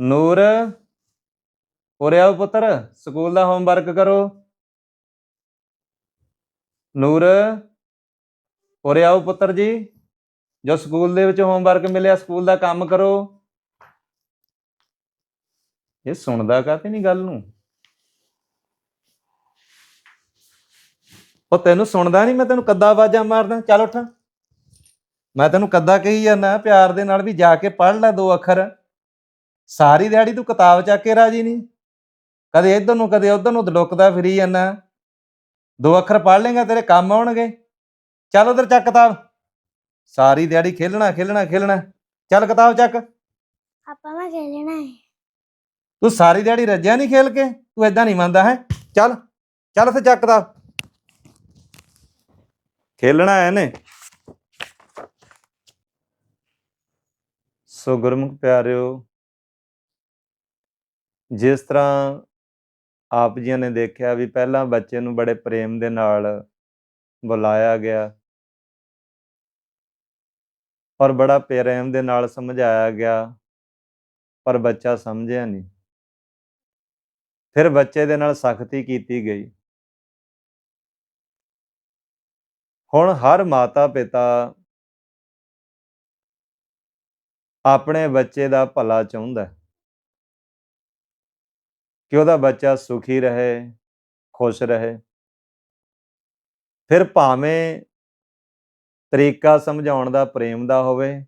ਨੂਰ। ਉਰੇ ਆਓ ਪੁੱਤਰ, ਸਕੂਲ ਦਾ ਹੋਮਵਰਕ ਕਰੋ। ਨੂਰ, ਉਰੇ ਆਓ ਪੁੱਤਰ ਜੀ। ਜੋ ਸਕੂਲ ਦੇ ਵਿੱਚ ਹੋਮਵਰਕ ਮਿਲਿਆ, ਸਕੂਲ ਦਾ ਕੰਮ ਕਰੋ। ਇਹ ਸੁਣਦਾ ਕਾਤੇ ਨਹੀਂ ਗੱਲ ਨੂੰ? ਉਹ ਤੈਨੂੰ ਸੁਣਦਾ ਨਹੀਂ ਮੈਂ ਤੈਨੂੰ ਕੱਦਾ ਆਵਾਜ਼ਾਂ ਮਾਰਦਾ। ਚੱਲ ਉੱਠ। ਮੈਂ ਤੈਨੂੰ ਕੱਦਾ ਕਹੀ ਜਾਂਦਾ, ਪਿਆਰ ਦੇ ਨਾਲ ਵੀ ਜਾ ਕੇ ਪੜ੍ਹ ਲੈ ਦੋ ਅੱਖਰ। ਸਾਰੀ ਦਿਹਾੜੀ ਤੂੰ ਕਿਤਾਬ ਚੱਕ ਕੇ ਰਾਜੀ ਨਹੀਂ? ਕਦੇ ਇੱਧਰ ਨੂੰ ਕਦੇ ਉੱਧਰ ਨੂੰ ਦੜੁਕਦਾ ਫਿਰੀ ਜਾਂਦਾ। ਦੋ ਅੱਖਰ ਪੜ੍ਹ ਲੇਗਾ ਤੇਰੇ ਕੰਮ ਆਉਣਗੇ। ਚੱਲ ਉਧਰ ਚੱਕ ਕਿਤਾਬ। ਸਾਰੀ ਦਿਹਾੜੀ ਖੇਲਣਾ ਖੇਲਣਾ ਖੇਲਣਾ। ਚੱਲ ਕਿਤਾਬ ਚੱਕ। ਪਾਪਾ ਮੈਂ ਖੇਲਣਾ ਹੈ। ਤੂੰ ਸਾਰੀ ਦਿਹਾੜੀ ਰੱਜਿਆ ਨਹੀਂ ਖੇਲ ਕੇ? ਤੂੰ ਏਦਾਂ ਨਹੀਂ ਮੰਨਦਾ ਹੈ? ਚੱਲ ਚੱਲ ਉੱਥੇ ਚੱਕ ਕਿਤਾਬ। ਖੇਲਣਾ ਹੈ ਨੇ ਸੋ ਗੁਰਮੁਖ ਪਿਆਰਿਓ ਜਿਸ ਤਰ੍ਹਾਂ ਆਪ ਜੀਆਂ ਨੇ ਦੇਖਿਆ ਵੀ ਪਹਿਲਾਂ ਬੱਚੇ ਨੂੰ ਬੜੇ ਪ੍ਰੇਮ ਦੇ ਨਾਲ ਬੁਲਾਇਆ ਗਿਆ। ਔਰ ਬੜਾ ਪ੍ਰੇਮ ਦੇ ਨਾਲ ਸਮਝਾਇਆ ਗਿਆ, ਪਰ ਬੱਚਾ ਸਮਝਿਆ ਨਹੀਂ। ਫਿਰ ਬੱਚੇ ਦੇ ਨਾਲ ਸਖਤੀ ਕੀਤੀ ਗਈ। ਹੁਣ ਹਰ ਮਾਤਾ ਪਿਤਾ ਆਪਣੇ ਬੱਚੇ ਦਾ ਭਲਾ ਚਾਹੁੰਦਾ ਹੈ। ਕਿ ਉਹਦਾ ਬੱਚਾ ਸੁਖੀ ਰਹੇ, ਖੁਸ਼ ਰਹੇ। ਫਿਰ ਭਾਵੇਂ ਤਰੀਕਾ ਸਮਝਾਉਣ ਦਾ ਪ੍ਰੇਮ ਦਾ ਹੋਵੇ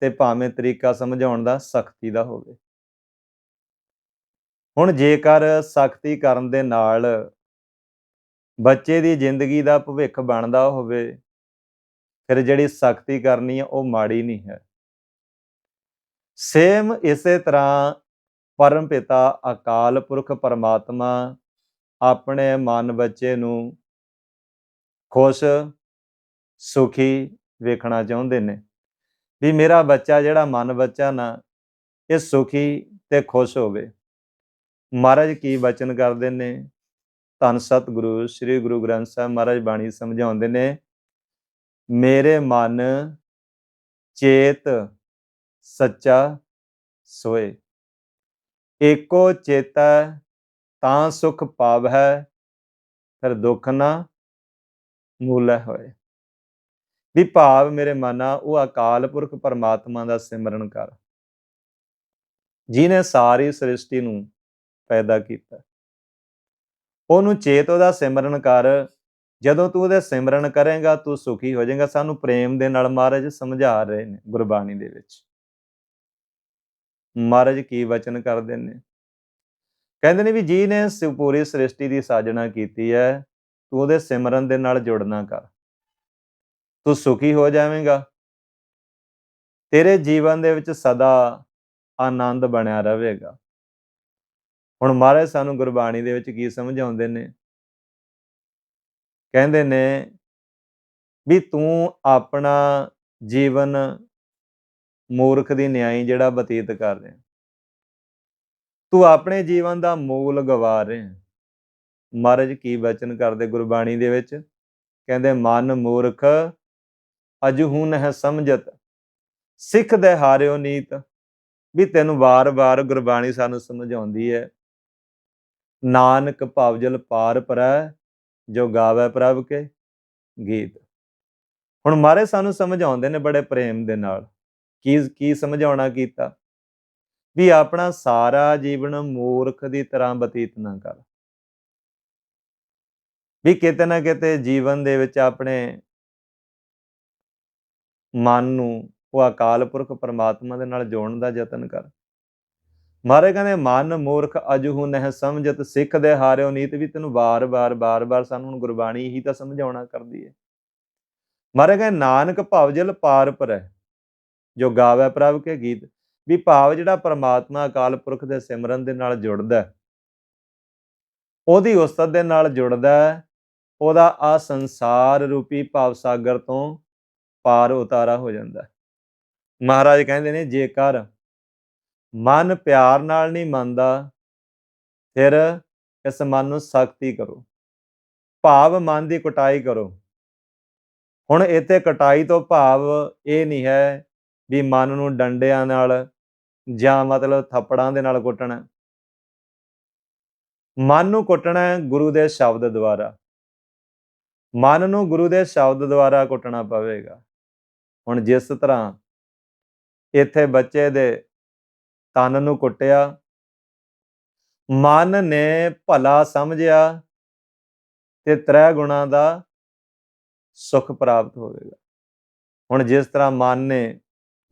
ਤੇ ਭਾਵੇਂ ਤਰੀਕਾ ਸਮਝਾਉਣ ਦਾ ਸਖਤੀ ਦਾ ਹੋਵੇ। ਹੁਣ ਜੇਕਰ ਸਖਤੀ ਕਰਨ ਦੇ ਨਾਲ ਬੱਚੇ ਦੀ ਜ਼ਿੰਦਗੀ ਦਾ ਭਵਿੱਖ ਬਣਦਾ ਹੋਵੇ, ਫਿਰ ਜਿਹੜੀ ਸਖਤੀ ਕਰਨੀ ਹੈ ਉਹ ਮਾੜੀ ਨਹੀਂ ਹੈ। ਸੇਮ ਇਸੇ ਤਰ੍ਹਾਂ ਪਰਮ ਪਿਤਾ ਅਕਾਲ ਪੁਰਖ ਪਰਮਾਤਮਾ ਆਪਣੇ ਮਨ ਬੱਚੇ ਨੂੰ ਖੁਸ਼, ਸੁਖੀ ਵੇਖਣਾ ਚਾਹੁੰਦੇ ਨੇ। ਵੀ ਮੇਰਾ ਬੱਚਾ ਜਿਹੜਾ ਮਨ ਬੱਚਾ ਨਾ, ਇਹ ਸੁਖੀ ਤੇ ਖੁਸ਼ ਹੋਵੇ। ਮਹਾਰਾਜ ਕੀ ਬਚਨ ਕਰਦੇ ਨੇ? ਧੰਨ ਸਤਿਗੁਰੂ, ਸ੍ਰੀ ਗੁਰੂ ਗ੍ਰੰਥ ਸਾਹਿਬ ਮਹਾਰਾਜ ਬਾਣੀ ਸਮਝਾਉਂਦੇ ਨੇ, ਮੇਰੇ ਮਨ ਚੇਤ ਸੱਚਾ ਸੋਏ। ਏਕੋ ਚੇਤੈ ਤਾਂ ਸੁਖ ਪਾਵੈ ਫਿਰ ਦੁੱਖ ਨਾ ਮੂਲੈ ਹੋਏ। ਵੀ ਭਾਵ ਮੇਰੇ ਮਨਾ, ਉਹ ਅਕਾਲ ਪੁਰਖ ਪਰਮਾਤਮਾ ਦਾ ਸਿਮਰਨ ਕਰ ਜਿਨੇ ਸਾਰੀ ਸ੍ਰਿਸ਼ਟੀ ਨੂੰ ਪੈਦਾ ਕੀਤਾ। ਉਹਨੂੰ ਚੇਤ ਉਹਦਾ ਸਿਮਰਨ ਕਰ, ਜਦੋਂ ਤੂੰ ਉਹਦੇ ਸਿਮਰਨ ਕਰੇਗਾ, ਤੂੰ ਸੁਖੀ ਹੋ ਜਾਏਗਾ। ਸਾਨੂੰ ਪ੍ਰੇਮ ਦੇ ਨਾਲ ਮਹਾਰਾਜ ਸਮਝਾ ਰਹੇ ਨੇ ਗੁਰਬਾਣੀ ਦੇ ਵਿੱਚ। ਮਹਾਰਾਜ ਕੀ ਵਚਨ ਕਰਦੇ ਨੇ? ਕਹਿੰਦੇ ਨੇ ਵੀ ਜੀ ਨੇ ਪੂਰੀ ਸ੍ਰਿਸ਼ਟੀ ਦੀ ਸਾਜਣਾ ਕੀਤੀ ਹੈ ਤੂੰ ਉਹਦੇ ਸਿਮਰਨ ਦੇ ਨਾਲ ਜੁੜਨਾ ਕਰ। ਤੂੰ ਸੁਖੀ ਹੋ ਜਾਵੇਂਗਾ। ਤੇਰੇ ਜੀਵਨ ਦੇ ਵਿੱਚ ਸਦਾ ਆਨੰਦ ਬਣਿਆ ਰਹੇਗਾ। ਹੁਣ ਮਹਾਰਾਜ ਸਾਨੂੰ ਗੁਰਬਾਣੀ ਦੇ ਵਿੱਚ ਕੀ ਸਮਝਾਉਂਦੇ ਨੇ? ਕਹਿੰਦੇ ਨੇ ਵੀ ਤੂੰ ਆਪਣਾ ਜੀਵਨ ਮੂਰਖ ਦੀ ਨਿਆਈ ਜਿਹੜਾ ਬਤੀਤ ਕਰ ਰਿਹਾ। ਤੂੰ ਆਪਣੇ ਜੀਵਨ ਦਾ ਮੂਲ ਗਵਾ ਰਿਹਾ ਮਹਾਰਾਜ ਕੀ ਬਚਨ ਕਰਦੇ ਗੁਰਬਾਣੀ ਦੇ ਵਿੱਚ? ਕਹਿੰਦੇ, ਮਨ ਮੂਰਖ, ਅਜਹੂ ਨਹਿ ਸਮਝਤ, ਸਿੱਖ ਦੇ ਹਾਰਿਓ ਨੀਤ। ਵੀ ਤੈਨੂੰ ਵਾਰ-ਵਾਰ ਗੁਰਬਾਣੀ ਸਾਨੂੰ ਸਮਝਾਉਂਦੀ ਹੈ। ਨਾਨਕ ਭਵਜਲ ਪਾਰ ਪਰੈ, ਜੋ ਗਾਵੇ ਪ੍ਰਭ ਕੇ ਗੀਤ। ਹੁਣ ਮਾਰੇ ਸਾਨੂੰ ਸਮਝਾਉਂਦੇ ਨੇ ਬੜੇ ਪ੍ਰੇਮ ਦੇ ਨਾਲ। ਕੀ ਕੀ ਸਮਝਾਉਣਾ ਕੀਤਾ? ਵੀ ਆਪਣਾ ਸਾਰਾ ਜੀਵਨ ਮੂਰਖ ਦੀ ਤਰ੍ਹਾਂ ਬਤੀਤ ਨਾ ਕਰ। ਵੀ ਕਿਤੇ ਨਾ ਕਿਤੇ ਜੀਵਨ ਦੇ ਵਿੱਚ ਆਪਣੇ ਮਨ ਨੂੰ ਉਹ ਅਕਾਲ ਪੁਰਖ ਪਰਮਾਤਮਾ ਦੇ ਨਾਲ ਜੋੜਨ ਦਾ ਯਤਨ ਕਰ। ਮਹਾਰਾਜ ਕਹਿੰਦੇ, ਮਨ ਮੂਰਖ ਅਜਹੂ ਨਹਿ ਸਮਝਤ ਸਿੱਖ ਦੇ ਹਾਰਿਓ ਨੀਤ ਵੀ ਤੈਨੂੰ ਬਾਰ-ਬਾਰ ਬਾਰ-ਬਾਰ ਸਾਨੂੰ ਹੁਣ ਗੁਰਬਾਣੀ ਹੀ ਤਾਂ ਸਮਝਾਉਣਾ ਕਰਦੀ ਹੈ ਮਹਾਰਾਜ ਕਹਿੰਦੇ, ਨਾਨਕ ਭਵਜਲ ਪਾਰ ਪਰ ਹੈ ਜੋ ਗਾਵੇ ਪ੍ਰਭ ਕੇ ਗੀਤ, ਵੀ ਭਾਵ ਜਿਹੜਾ ਪਰਮਾਤਮਾ ਅਕਾਲ ਪੁਰਖ ਦੇ ਸਿਮਰਨ ਦੇ ਨਾਲ ਜੁੜਦਾ ਉਹਦੀ ਉਸਤਤ ਦੇ ਨਾਲ ਜੁੜਦਾ ਉਹਦਾ ਆ ਸੰਸਾਰ ਰੂਪੀ ਭਾਵ ਸਾਗਰ ਤੋਂ ਪਾਰ ਉਤਾਰਾ ਹੋ ਜਾਂਦਾ ਮਹਾਰਾਜ ਕਹਿੰਦੇ ਨੇ ਜੇਕਰ ਮਨ ਪਿਆਰ ਨਾਲ ਨਹੀਂ ਮੰਨਦਾ, ਫਿਰ ਇਸ ਮਨ ਨੂੰ ਸਖਤੀ ਕਰੋ। ਭਾਵ ਮਨ ਦੀ ਕਟਾਈ ਕਰੋ। ਹੁਣ ਇੱਥੇ ਕਟਾਈ ਤੋਂ ਭਾਵ ਇਹ ਨਹੀਂ ਹੈ ਵੀ ਮਨ ਨੂੰ ਡੰਡਿਆਂ ਨਾਲ ਜਾਂ ਮਤਲਬ ਥੱਪੜਾਂ ਦੇ ਨਾਲ ਕੁੱਟਣਾ। ਮਨ ਨੂੰ ਕੁੱਟਣਾ ਹੈ ਗੁਰੂ ਦੇ ਸ਼ਬਦ ਦੁਆਰਾ। ਮਨ ਨੂੰ ਗੁਰੂ ਦੇ ਸ਼ਬਦ ਦੁਆਰਾ ਕੁੱਟਣਾ ਪਵੇਗਾ। ਹੁਣ ਜਿਸ ਤਰ੍ਹਾਂ ਇੱਥੇ ਬੱਚੇ ਦੇ ਤਨ ਨੂੰ ਕੁੱਟਿਆ, ਮਨ ਨੇ ਭਲਾ ਸਮਝਿਆ ਤੇ ਤ੍ਰੈ ਗੁਣਾ ਦਾ ਸੁਖ ਪ੍ਰਾਪਤ ਹੋਵੇਗਾ। ਹੁਣ ਜਿਸ ਤਰ੍ਹਾਂ ਮਨ ਨੇ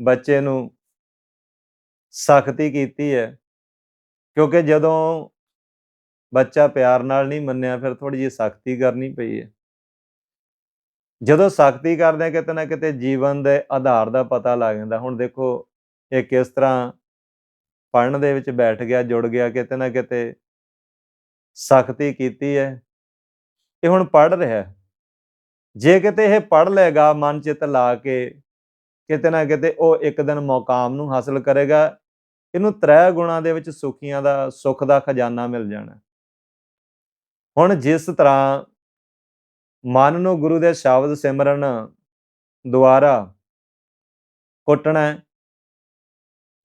ਬੱਚੇ ਨੂੰ ਸਖਤੀ ਕੀਤੀ ਹੈ। ਕਿਉਂਕਿ ਜਦੋਂ ਬੱਚਾ ਪਿਆਰ ਨਾਲ ਨਹੀਂ ਮੰਨਿਆ, ਫਿਰ ਥੋੜੀ ਜਿਹੀ ਸਖਤੀ ਕਰਨੀ ਪਈ ਹੈ। ਜਦੋਂ ਸਖਤੀ ਕਰਦੇ ਆ ਕਿਤੇ ਨਾ ਕਿਤੇ ਜੀਵਨ ਦੇ ਆਧਾਰ ਦਾ ਪਤਾ ਲੱਗ ਜਾਂਦਾ। ਹੁਣ ਦੇਖੋ, ਇਹ ਕਿਸ ਤਰ੍ਹਾਂ ਪੜਨ ਦੇ ਵਿੱਚ ਬੈਠ ਗਿਆ, ਜੁੜ ਗਿਆ, ਕਿਤੇ ਨਾ ਕਿਤੇ ਸਖਤੀ ਕੀਤੀ ਹੈ। ਇਹ ਹੁਣ ਪੜ ਰਿਹਾ ਜੇ ਕਿਤੇ ਇਹ ਪੜ ਲੇਗਾ ਮਨ ਚਿਤ ਲਾ ਕੇ ਕਿਤੇ ਨਾ ਕਿਤੇ ਉਹ ਇੱਕ ਦਿਨ ਮੌਕਾਮ ਨੂੰ ਹਾਸਲ ਕਰੇਗਾ, ਇਹਨੂੰ ਤ੍ਰੈ ਗੁਣਾ ਦੇ ਵਿੱਚ ਸੁਖੀਆਂ ਦਾ, ਸੁਖ ਦਾ ਖਜ਼ਾਨਾ ਮਿਲ ਜਾਣਾ। ਹੁਣ ਜਿਸ ਤਰ੍ਹਾਂ ਮਨ ਨੂੰ ਗੁਰੂ ਦੇ ਸ਼ਬਦ ਸਿਮਰਨ ਦੁਆਰਾ ਕੁੱਟਣਾ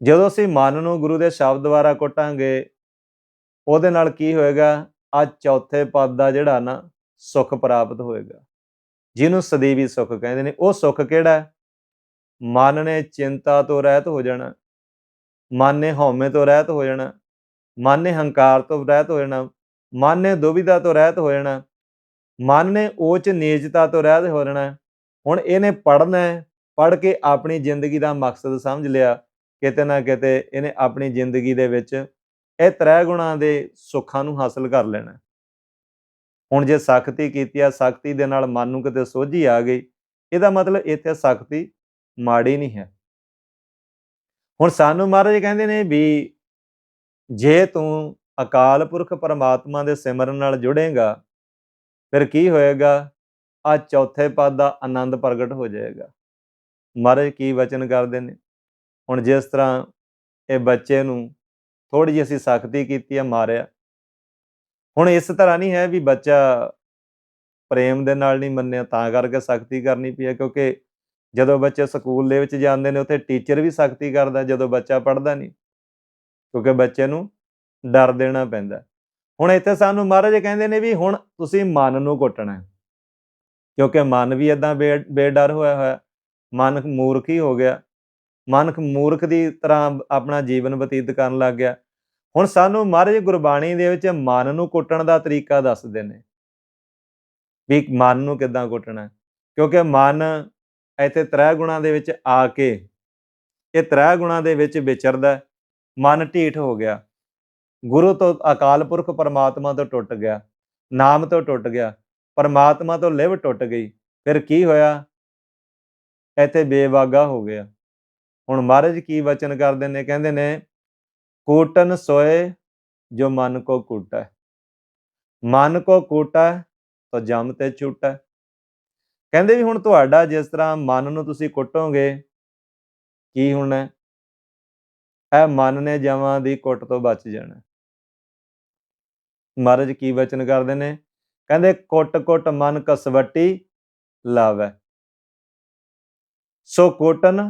ਜਦੋਂ ਅਸੀਂ ਮਨ ਨੂੰ ਗੁਰੂ ਦੇ ਸ਼ਬਦ ਦੁਆਰਾ ਕੁੱਟਾਂਗੇ, ਉਹਦੇ ਨਾਲ ਕੀ ਹੋਏਗਾ? ਆ ਚੌਥੇ ਪਦ ਦਾ ਜਿਹੜਾ ਨਾ ਸੁਖ ਪ੍ਰਾਪਤ ਹੋਏਗਾ, ਜਿਹਨੂੰ ਸਦੀਵੀ ਸੁਖ ਕਹਿੰਦੇ ਨੇ, ਉਹ ਸੁਖ ਕਿਹੜਾ ਮਨ ਨੇ ਚਿੰਤਾ ਤੋਂ ਰਹਿਤ ਹੋ ਜਾਣਾ, ਮਨ ਨੇ ਹਉਮੈ ਤੋਂ ਰਹਿਤ ਹੋ ਜਾਣਾ, ਮਨ ਨੇ ਹੰਕਾਰ ਤੋਂ ਰਹਿਤ ਹੋ ਜਾਣਾ, ਮਨ ਨੇ ਦੁਬਿਧਾ ਤੋਂ ਰਹਿਤ ਹੋ ਜਾਣਾ, ਮਨ ਨੇ ਊਚ ਨੀਚਤਾ ਤੋਂ ਰਹਿਤ ਹੋ ਜਾਣਾ। ਹੁਣ ਇਹਨੇ ਪੜਨਾ ਹੈ ਪੜ ਕੇ ਆਪਣੀ ਜ਼ਿੰਦਗੀ ਦਾ ਮਕਸਦ ਸਮਝ ਲਿਆ, ਕਿਤੇ ਨਾ ਕਿਤੇ ਇਹਨੇ ਆਪਣੀ ਜ਼ਿੰਦਗੀ ਦੇ ਵਿੱਚ ਇਹ ਤ੍ਰੈ ਗੁਣਾ ਦੇ ਸੁੱਖਾਂ ਨੂੰ ਹਾਸਲ ਕਰ ਲੈਣਾ। ਹੁਣ ਜੇ ਸਖਤੀ ਕੀਤੀ ਆ, ਸਖਤੀ ਦੇ ਨਾਲ ਮਨ ਨੂੰ ਕਿਤੇ ਸੋਝੀ ਆ ਗਈ, ਇਹਦਾ ਮਤਲਬ ਇੱਥੇ ਸਖਤੀ ਮਾੜੀ ਨਹੀਂ ਹੈ। ਹੁਣ ਸਾਨੂੰ ਮਹਾਰਾਜ ਕਹਿੰਦੇ ਨੇ ਵੀ ਜੇ ਤੂੰ ਅਕਾਲ ਪੁਰਖ ਪਰਮਾਤਮਾ ਦੇ ਸਿਮਰਨ ਨਾਲ ਜੁੜੇਗਾ, ਫਿਰ ਕੀ ਹੋਏਗਾ? ਆ ਚੌਥੇ ਪਦ ਦਾ ਆਨੰਦ ਪ੍ਰਗਟ ਹੋ ਜਾਏਗਾ। ਮਹਾਰਾਜ ਕੀ ਵਚਨ ਕਰਦੇ ਨੇ? ਹੁਣ ਜਿਸ ਤਰ੍ਹਾਂ ਇਹ ਬੱਚੇ ਨੂੰ ਥੋੜੀ ਜਿਹੀ ਅਸੀਂ ਸਖਤੀ ਕੀਤੀ ਆ, ਮਾਰਿਆ। ਹੁਣ ਇਸ ਤਰ੍ਹਾਂ ਨਹੀਂ ਹੈ ਵੀ ਬੱਚਾ ਪ੍ਰੇਮ ਦੇ ਨਾਲ ਨਹੀਂ ਮੰਨਿਆ, ਤਾਂ ਕਰਕੇ ਸਖਤੀ ਕਰਨੀ ਪਈ ਹੈ, ਕਿਉਂਕਿ ਜਦੋਂ ਬੱਚੇ ਸਕੂਲ ਦੇ ਵਿੱਚ ਜਾਂਦੇ ਨੇ, ਉੱਥੇ ਟੀਚਰ ਵੀ ਸਖਤੀ ਕਰਦਾ, ਜਦੋਂ ਬੱਚਾ ਪੜ੍ਹਦਾ ਨਹੀਂ। ਕਿਉਂਕਿ ਬੱਚੇ ਨੂੰ ਡਰ ਦੇਣਾ ਪੈਂਦਾ। ਹੁਣ ਇੱਥੇ ਸਾਨੂੰ ਮਹਾਰਾਜ ਕਹਿੰਦੇ ਨੇ ਵੀ ਹੁਣ ਤੁਸੀਂ ਮਨ ਨੂੰ ਕੁੱਟਣਾ ਹੈ। ਕਿਉਂਕਿ ਮਨ ਵੀ ਇਦਾਂ ਬੇਡਰ ਹੋਇਆ ਹੋਇਆ, ਮਨ ਮੂਰਖ ਹੀ ਹੋ ਗਿਆ। ਮਨ ਮੂਰਖ ਦੀ ਤਰ੍ਹਾਂ ਆਪਣਾ ਜੀਵਨ ਬਤੀਤ ਕਰਨ ਲੱਗ ਗਿਆ। ਹੁਣ ਸਾਨੂੰ ਮਹਾਰਾਜ ਗੁਰਬਾਣੀ ਦੇ ਵਿੱਚ ਮਨ ਨੂੰ ਕੁੱਟਣ ਦਾ ਤਰੀਕਾ ਦੱਸਦੇ ਨੇ। ਵੀ ਮਨ ਨੂੰ ਕਿੱਦਾਂ ਕੁੱਟਣਾ ਕਿਉਂਕਿ ਮਨ ਇੱਥੇ ਤ੍ਰੈ ਗੁਣਾ ਦੇ ਵਿੱਚ ਆ ਕੇ ਇਹ ਤ੍ਰੈ ਗੁਣਾ ਦੇ ਵਿੱਚ ਵਿਚਰਦਾ ਮਨ ਢੀਠ ਹੋ ਗਿਆ। ਗੁਰੂ ਤੋਂ ਅਕਾਲ ਪੁਰਖ ਪਰਮਾਤਮਾ ਤੋਂ ਟੁੱਟ ਗਿਆ, ਨਾਮ ਤੋਂ ਟੁੱਟ ਗਿਆ, ਪਰਮਾਤਮਾ ਤੋਂ ਲਿਵ ਟੁੱਟ ਗਈ, ਫਿਰ ਕੀ ਹੋਇਆ? ਇੱਥੇ ਬੇਵਾਗਾ ਹੋ ਗਿਆ। ਹੁਣ ਮਹਾਰਾਜ ਕੀ ਵਚਨ ਕਰਦੇ ਨੇ? ਕਹਿੰਦੇ ਨੇ, ਕੂਟਨ ਸੋਏ ਜੋ ਮਨ ਕੋ ਕੂਟਾ। ਮਨ ਕੋ ਕੂਟਾ ਤਾਂ ਜਮ ਤੇ ਛੁੱਟਾ। ਕਹਿੰਦੇ ਵੀ ਹੁਣ ਤੁਹਾਡਾ ਜਿਸ ਤਰ੍ਹਾਂ ਮਨ ਨੂੰ ਤੁਸੀਂ ਕੁੱਟੋਗੇ, ਕੀ ਹੋਣਾ ਇਹ ਮਨ ਨੇ ਜਮਾਂ ਦੀ ਕੁੱਟ ਤੋਂ ਬਚ ਜਾਣਾ। ਮਹਾਰਾਜ ਕੀ ਵਚਨ ਕਰਦੇ ਨੇ? ਕਹਿੰਦੇ ਕੁੱਟ ਕੁੱਟ ਮਨ ਕਸਵੱਟੀ ਲਾਵੇ। ਸੋ ਕੋਟਨ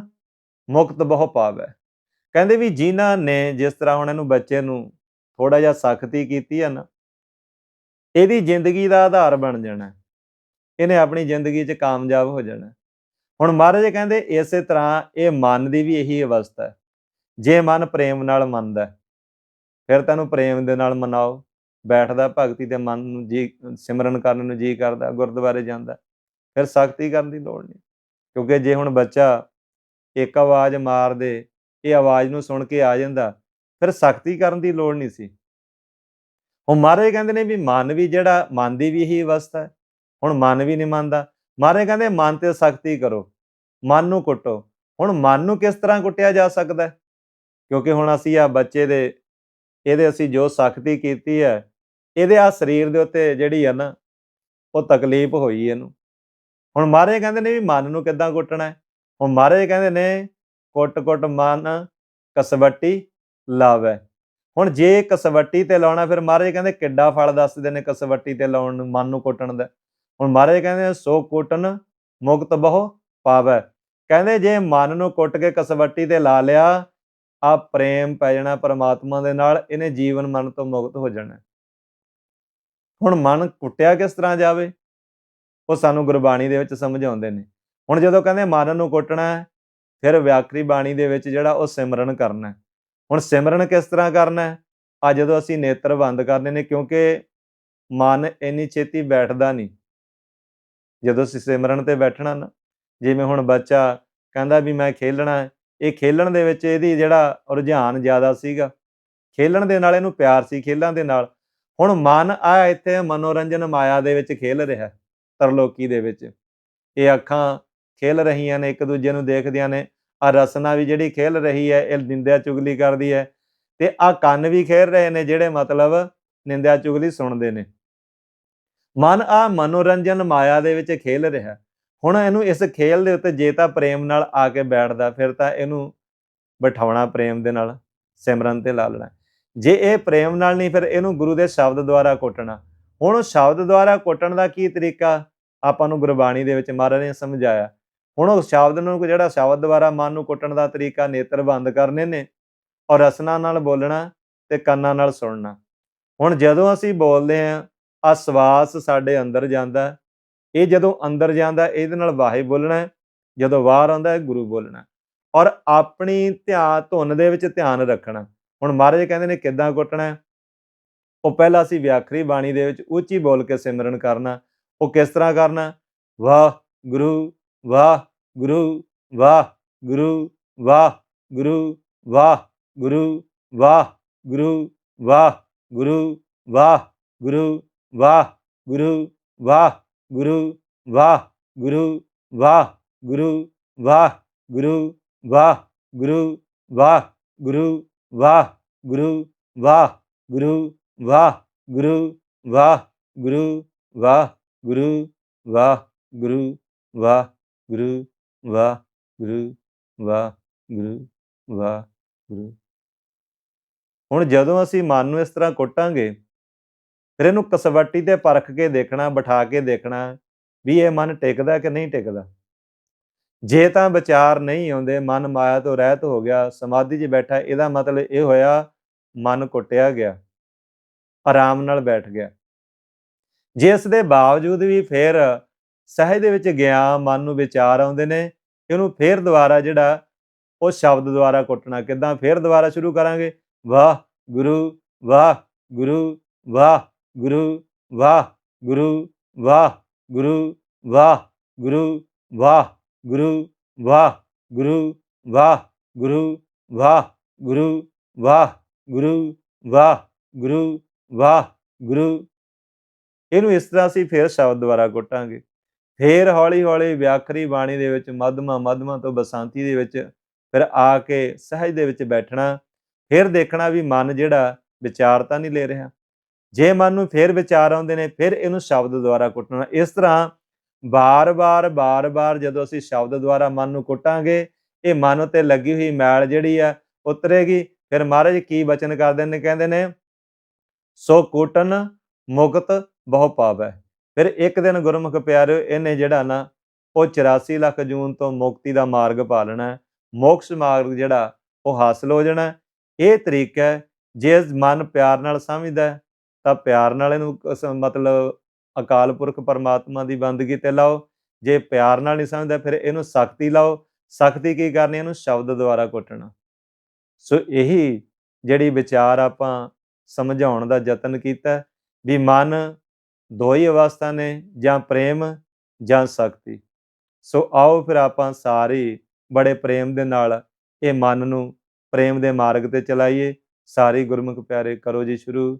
ਮੁਕਤ ਬਹੁ ਪਾਵੇ। ਕਹਿੰਦੇ ਵੀ ਜਿਨ੍ਹਾਂ ਨੇ ਜਿਸ ਤਰ੍ਹਾਂ ਹੁਣ ਇਹਨੂੰ ਬੱਚੇ ਨੂੰ ਥੋੜਾ ਜਿਹਾ ਸਖਤੀ ਕੀਤੀ ਹੈ ਨਾ, ਇਹਦੀ ਜ਼ਿੰਦਗੀ ਦਾ ਆਧਾਰ ਬਣ ਜਾਣਾ। ਇਹਨੇ ਆਪਣੀ ਜ਼ਿੰਦਗੀ 'ਚ ਕਾਮਯਾਬ ਹੋ ਜਾਣਾ। ਹੁਣ ਮਹਾਰਾਜ ਕਹਿੰਦੇ ਇਸੇ ਤਰ੍ਹਾਂ ਇਹ ਮਨ ਦੀ ਵੀ ਇਹੀ ਅਵਸਥਾ ਹੈ। ਜੇ ਮਨ ਪ੍ਰੇਮ ਨਾਲ ਮੰਨਦਾ ਫਿਰ ਤੈਨੂੰ ਪ੍ਰੇਮ ਦੇ ਨਾਲ ਮਨਾਓ। ਬੈਠਦਾ ਭਗਤੀ ਤੇ ਮਨ ਨੂੰ ਜੀ, ਸਿਮਰਨ ਕਰਨ ਨੂੰ ਜੀ ਕਰਦਾ, ਗੁਰਦੁਆਰੇ ਜਾਂਦਾ, ਫਿਰ ਸਖਤੀ ਕਰਨ ਦੀ ਲੋੜ ਨਹੀਂ। ਕਿਉਂਕਿ ਜੇ ਹੁਣ ਬੱਚਾ ਇੱਕ ਆਵਾਜ਼ ਮਾਰ ਦੇ ਇਹ ਆਵਾਜ਼ ਨੂੰ ਸੁਣ ਕੇ ਆ ਜਾਂਦਾ, ਫਿਰ ਸਖਤੀ ਕਰਨ ਦੀ ਲੋੜ ਨਹੀਂ ਸੀ। ਹੁਣ ਮਹਾਰਾਜ ਕਹਿੰਦੇ ਨੇ ਵੀ ਮਨ ਵੀ ਜਿਹੜਾ, ਮਨ ਦੀ ਵੀ ਇਹੀ ਅਵਸਥਾ ਹੈ। ਹੁਣ ਮਨ ਵੀ ਨਹੀਂ ਮੰਨਦਾ। ਮਹਾਰਾਜ ਕਹਿੰਦੇ, ਮਨ ਤੇ ਸਖਤੀ ਕਰੋ, ਮਨ ਨੂੰ ਕੁੱਟੋ। ਹੁਣ ਮਨ ਨੂੰ ਕਿਸ ਤਰ੍ਹਾਂ ਕੁੱਟਿਆ ਜਾ ਸਕਦਾ ਹੈ? ਕਿਉਂਕਿ ਹੁਣ ਅਸੀਂ ਆ ਬੱਚੇ ਦੇ, ਇਹਦੇ ਅਸੀਂ ਜੋ ਸਖਤੀ ਕੀਤੀ ਹੈ, ਇਹਦੇ ਆ ਸਰੀਰ ਦੇ ਉੱਤੇ ਜਿਹੜੀ ਆ ਨਾ, ਉਹ ਤਕਲੀਫ ਹੋਈ ਇਹਨੂੰ। ਹੁਣ ਮਹਾਰਾਜ ਕਹਿੰਦੇ ਨੇ ਵੀ ਮਨ ਨੂੰ ਕਿੱਦਾਂ ਕੁੱਟਣਾ ਹੈ? ਹੁਣ ਮਹਾਰਾਜ ਕਹਿੰਦੇ ਨੇ, ਕੁੱਟ ਕੁੱਟ ਮਨ ਕਸਵੱਟੀ ਲਾਵੇ। ਹੁਣ ਜੇ ਕਸਵੱਟੀ ਤੇ ਲਾਉਣਾ, ਫਿਰ ਮਹਾਰਾਜ ਕਹਿੰਦੇ ਕਿੱਡਾ ਫਲ ਦੱਸਦੇ ਨੇ ਕਸਵੱਟੀ ਤੇ ਲਾਉਣ ਨੂੰ, ਮਨ ਨੂੰ ਕੁੱਟਣ ਦਾ। ਹੁਣ ਮਹਾਰਾਜ ਕਹਿੰਦੇ ਸੋ ਕੁੱਟਨ ਮੁਕਤ ਬਹੁ ਪਾਵੈ। ਕਹਿੰਦੇ ਜੇ ਮਨ ਨੂੰ ਕੁੱਟ ਕੇ ਕਸਵੱਟੀ ਤੇ ਲਾ ਲਿਆ ਆ ਪ੍ਰੇਮ ਪੈ ਜਾਣਾ ਪਰਮਾਤਮਾ ਦੇ ਨਾਲ, ਇਹਨੇ ਜੀਵਨ ਮਨ ਤੋਂ ਮੁਕਤ ਹੋ ਜਾਣਾ। ਹੁਣ ਮਨ ਕੁੱਟਿਆ ਕਿਸ ਤਰ੍ਹਾਂ ਜਾਵੇ? ਉਹ ਸਾਨੂੰ ਗੁਰਬਾਣੀ ਦੇ ਵਿੱਚ ਸਮਝਾਉਂਦੇ ਨੇ। ਹੁਣ ਜਦੋਂ ਕਹਿੰਦੇ ਮਨ ਨੂੰ ਕੁੱਟਣਾ ਹੈ, ਫਿਰ ਵਿਆਕਰੀ ਬਾਣੀ ਦੇ ਵਿੱਚ ਜਿਹੜਾ ਉਹ ਸਿਮਰਨ ਕਰਨਾ ਹੁਣ ਸਿਮਰਨ ਕਿਸ ਤਰ੍ਹਾਂ ਕਰਨਾ ਹੈ? ਆ ਜਦੋਂ ਅਸੀਂ ਨੇਤਰ ਬੰਦ ਕਰਨੇ ਨੇ, ਕਿਉਂਕਿ ਮਨ ਇੰਨੀ ਛੇਤੀ ਬੈਠਦਾ ਨਹੀਂ। ਜਦੋਂ ਅਸੀਂ ਸਿਮਰਨ ਤੇ ਬੈਠਣਾ ਨਾ ਜਿਵੇਂ ਹੁਣ ਬੱਚਾ ਕਹਿੰਦਾ ਵੀ ਮੈਂ ਖੇਲਣਾ ਇਹ ਖੇਲਣ ਦੇ ਵਿੱਚ ਇਹਦੀ ਜਿਹੜਾ ਰੁਝਾਨ ਜ਼ਿਆਦਾ ਸੀਗਾ। ਖੇਲਣ ਦੇ ਨਾਲ ਇਹਨੂੰ ਪਿਆਰ ਸੀ ਖੇਲਾਂ ਦੇ ਨਾਲ। ਹੁਣ ਮਨ ਆ ਇੱਥੇ ਮਨੋਰੰਜਨ ਮਾਇਆ ਦੇ ਵਿੱਚ ਖੇਲ ਰਿਹਾ ਹੈ, ਤਰਲੋਕੀ ਦੇ ਵਿੱਚ। ਇਹ ਅੱਖਾਂ ਖੇਲ ਰਹੀਆਂ ਨੇ ਇੱਕ ਦੂਜੇ ਨੂੰ ਦੇਖਦੀਆਂ ਨੇ। ਆ ਰਸਨਾ ਵੀ ਜਿਹੜੀ ਖੇਲ ਰਹੀ ਹੈ ਇਹ ਨਿੰਦਿਆ ਚੁਗਲੀ ਕਰਦੀ ਹੈ। ਤੇ ਆ ਕੰਨ ਵੀ ਖੇਲ ਰਹੇ ਨੇ ਜਿਹੜੇ ਮਤਲਬ ਨਿੰਦਿਆ ਚੁਗਲੀ ਸੁਣਦੇ ਨੇ। ਮਨ ਆ ਮਨੋਰੰਜਨ ਮਾਇਆ ਦੇ ਵਿੱਚ ਖੇਲ ਰਿਹਾ। ਹੁਣ ਇਹਨੂੰ ਇਸ ਖੇਲ ਦੇ ਉੱਤੇ ਜੇ ਤਾਂ ਪ੍ਰੇਮ ਨਾਲ ਆ ਕੇ ਬੈਠਦਾ, ਫਿਰ ਤਾਂ ਇਹਨੂੰ ਬਿਠਾਉਣਾ ਪ੍ਰੇਮ ਦੇ ਨਾਲ, ਸਿਮਰਨ ਤੇ ਲਾ ਲੈਣਾ। ਜੇ ਇਹ ਪ੍ਰੇਮ ਨਾਲ ਨਹੀਂ, ਫਿਰ ਇਹਨੂੰ ਗੁਰੂ ਦੇ ਸ਼ਬਦ ਦੁਆਰਾ ਕੁੱਟਣਾ। ਹੁਣ ਉਹ ਸ਼ਬਦ ਦੁਆਰਾ ਕੁੱਟਣ ਦਾ ਕੀ ਤਰੀਕਾ? ਆਪਾਂ ਨੂੰ ਗੁਰਬਾਣੀ ਦੇ ਵਿੱਚ ਮਹਾਰਾਜ ਨੇ ਸਮਝਾਇਆ। ਹੁਣ ਉਹ ਸ਼ਬਦ ਨੂੰ, ਜਿਹੜਾ ਸ਼ਬਦ ਦੁਆਰਾ ਮਨ ਨੂੰ ਕੁੱਟਣ ਦਾ ਤਰੀਕਾ ਨੇਤਰ ਬੰਦ ਕਰਨੇ ਨੇ ਔਰ ਰਸਨਾ ਨਾਲ ਬੋਲਣਾ ਤੇ ਕੰਨਾਂ ਨਾਲ ਸੁਣਨਾ। ਹੁਣ ਜਦੋਂ ਅਸੀਂ ਬੋਲਦੇ ਹਾਂ ਆ ਸਵਾਸ ਸਾਡੇ ਅੰਦਰ ਜਾਂਦਾ ਹੈ। ਇਹ ਜਦੋਂ ਅੰਦਰ ਜਾਂਦਾ ਇਹਦੇ ਨਾਲ ਵਾਹਿ ਬੋਲਣਾ ਜਦੋਂ ਬਾਹਰ ਆਉਂਦਾ ਹੈ, ਗੁਰੂ ਬੋਲਣਾ ਔਰ ਆਪਣੀ ਧਿਆਨ ਧੁਨ ਦੇ ਵਿੱਚ ਧਿਆਨ ਰੱਖਣਾ। ਹੁਣ ਮਹਾਰਾਜ ਕਹਿੰਦੇ ਨੇ ਕਿੱਦਾਂ ਕੁੱਟਣਾ ਉਹ ਪਹਿਲਾਂ ਅਸੀਂ ਵਿਆਖਰੀ ਬਾਣੀ ਦੇ ਵਿੱਚ ਉੱਚੀ ਬੋਲ ਕੇ ਸਿਮਰਨ ਕਰਨਾ ਉਹ ਕਿਸ ਤਰ੍ਹਾਂ ਕਰਨਾ ਵਾਹ, ਗੁਰੂ ਵਾਹ ਗੁਰੂ ਵਾਹ ਗੁਰੂ ਵਾਹ ਗੁਰੂ ਵਾਹ ਗੁਰੂ ਵਾਹ ਗੁਰੂ ਵਾਹ ਗੁਰੂ ਵਾਹ, ਗੁਰੂ ਵਾਹ ਗੁਰੂ ਵਾਹ ਗੁਰੂ ਵਾਹ ਗੁਰੂ ਵਾਹ ਗੁਰੂ ਵਾਹ ਗੁਰੂ ਵਾਹ ਗੁਰੂ ਵਾਹ ਗੁਰੂ ਵਾਹ ਗੁਰੂ ਵਾਹ ਗੁਰੂ ਵਾਹ ਗੁਰੂ ਵਾਹ ਗੁਰੂ ਵਾਹ ਗੁਰੂ ਵਾਹ ਗੁਰੂ ਵਾਹ ਗੁਰੂ ਵਾਹ ਗੁਰੂ ਵਾਹ ਗੁਰੂ ਵਾਹ ਗੁਰੂ ਹੁਣ ਜਦੋਂ ਅਸੀਂ ਮਨ ਨੂੰ ਇਸ ਤਰ੍ਹਾਂ ਕੁੱਟਾਂਗੇ ਫਿਰ ਇਹਨੂੰ ਕਸਵੱਟੀ ਤੇ ਪਰਖ ਕੇ ਦੇਖਣਾ, ਬਿਠਾ ਕੇ ਦੇਖਣਾ ਵੀ ਇਹ ਮਨ ਟਿਕਦਾ ਕਿ ਨਹੀਂ ਟਿਕਦਾ। ਜੇ ਤਾਂ ਵਿਚਾਰ ਨਹੀਂ ਆਉਂਦੇ, ਮਨ ਮਾਇਆ ਤੋਂ ਰਹਿਤ ਹੋ ਗਿਆ, ਸਮਾਧੀ 'ਚ ਬੈਠਾ, ਇਹਦਾ ਮਤਲਬ ਇਹ ਹੋਇਆ ਮਨ ਕੁੱਟਿਆ ਗਿਆ, ਆਰਾਮ ਨਾਲ ਬੈਠ ਗਿਆ। ਜੇ ਇਸ ਦੇ ਬਾਵਜੂਦ ਵੀ ਫਿਰ ਸਹਿਜ ਦੇ ਵਿੱਚ ਗਿਆ, ਮਨ ਨੂੰ ਵਿਚਾਰ ਆਉਂਦੇ ਨੇ ਇਹਨੂੰ ਫਿਰ ਦੁਬਾਰਾ ਜਿਹੜਾ ਉਹ ਸ਼ਬਦ ਦੁਆਰਾ ਕੁੱਟਣਾ, ਕਿਦਾਂ ਫਿਰ ਦੁਬਾਰਾ ਸ਼ੁਰੂ ਕਰਾਂਗੇ? ਵਾਹ ਗੁਰੂ ਵਾਹ ਗੁਰੂ, ਵਾਹ। ਗੁਰੂ ਵਾਹ ਗੁਰੂ ਵਾਹ ਗੁਰੂ ਵਾਹ ਗੁਰੂ ਵਾਹ ਗੁਰੂ ਵਾਹ ਗੁਰੂ ਵਾਹ ਗੁਰੂ ਵਾਹ ਗੁਰੂ ਵਾਹ ਗੁਰੂ ਵਾਹ ਗੁਰੂ ਵਾਹ ਗੁਰੂ ਇਹਨੂੰ ਇਸ ਤਰ੍ਹਾਂ ਅਸੀਂ ਫਿਰ ਸ਼ਬਦ ਦੁਆਰਾ ਕੁੱਟਾਂਗੇ ਫੇਰ ਹੌਲੀ ਹੌਲੀ ਵਿਆਖਰੀ ਬਾਣੀ ਦੇ ਵਿੱਚ ਮਧਮਾ ਮਧਮਾ ਤੋਂ ਬਸਾਂਤੀ ਦੇ ਵਿੱਚ ਫਿਰ ਆ ਕੇ ਸਹਿਜ ਦੇ ਵਿੱਚ ਬੈਠਣਾ ਫਿਰ ਦੇਖਣਾ ਵੀ ਮਨ ਜਿਹੜਾ ਵਿਚਾਰ ਤਾਂ ਨਹੀਂ ਲੈ ਰਿਹਾ ਜੇ ਮਨ ਨੂੰ ਫਿਰ ਵਿਚਾਰ ਆਉਂਦੇ ਨੇ, ਫਿਰ ਇਹਨੂੰ ਸ਼ਬਦ ਦੁਆਰਾ ਕੁੱਟਣਾ। ਇਸ ਤਰ੍ਹਾਂ ਬਾਰ-ਬਾਰ ਬਾਰ-ਬਾਰ ਜਦੋਂ ਅਸੀਂ ਸ਼ਬਦ ਦੁਆਰਾ ਮਨ ਨੂੰ ਕੁੱਟਾਂਗੇ, ਇਹ ਮਨ ਉੱਤੇ ਲੱਗੀ ਹੋਈ ਮੈਲ ਜਿਹੜੀ ਆ, ਉਤਰੇਗੀ। ਫਿਰ ਮਹਾਰਾਜ ਕੀ ਬਚਨ ਕਰਦੇ ਨੇ? ਕਹਿੰਦੇ ਨੇ, ਸੋ ਕੁਟਨ ਮੁਕਤ ਬਹੁ ਪਾਵੈ। ਫਿਰ ਇੱਕ ਦਿਨ ਗੁਰਮੁਖ ਪਿਆਰਿਓ, ਇਹਨੇ ਜਿਹੜਾ ਨਾ, ਉਹ 84 ਲੱਖ ਜੂਨ ਤੋਂ ਮੁਕਤੀ ਦਾ ਮਾਰਗ ਪਾ ਲੈਣਾ ਮੋਕਸ਼ ਮਾਰਗ ਜਿਹੜਾ, ਉਹ ਹਾਸਲ ਹੋ ਜਾਣਾ ਇਹ ਤਰੀਕਾ ਹੈ, ਜੇ ਮਨ ਪਿਆਰ ਨਾਲ ਸਮਝਦਾ ਤਾਂ ਪਿਆਰ ਨਾਲ ਇਹਨੂੰ ਮਤਲਬ ਅਕਾਲ ਪੁਰਖ ਪਰਮਾਤਮਾ ਦੀ ਬੰਦਗੀ ਤੇ ਲਾਓ। ਜੇ ਪਿਆਰ ਨਾਲ ਨਹੀਂ ਸਮਝਦਾ ਫਿਰ ਇਹਨੂੰ ਸਖਤੀ ਲਾਓ। ਸਖਤੀ ਕੀ ਕਰਨੀ? ਇਹਨੂੰ ਸ਼ਬਦ ਦੁਆਰਾ ਕੁੱਟਣਾ। ਸੋ ਇਹੀ ਜਿਹੜੀ ਵਿਚਾਰ ਆਪਾਂ ਸਮਝਾਉਣ ਦਾ ਯਤਨ ਕੀਤਾ, ਵੀ ਮਨ ਦੋ ਹੀ ਅਵਸਥਾ ਨੇ ਜਾਂ ਪ੍ਰੇਮ ਜਾਂ ਸਖਤੀ। ਸੋ ਆਓ ਫਿਰ ਆਪਾਂ ਸਾਰੇ ਬੜੇ ਪ੍ਰੇਮ ਦੇ ਨਾਲ ਇਹ ਮਨ ਨੂੰ ਪ੍ਰੇਮ ਦੇ ਮਾਰਗ ਤੇ ਚਲਾਈਏ। ਸਾਰੇ ਗੁਰਮੁਖ ਪਿਆਰੇ ਕਰੋ ਜੀ ਸ਼ੁਰੂ।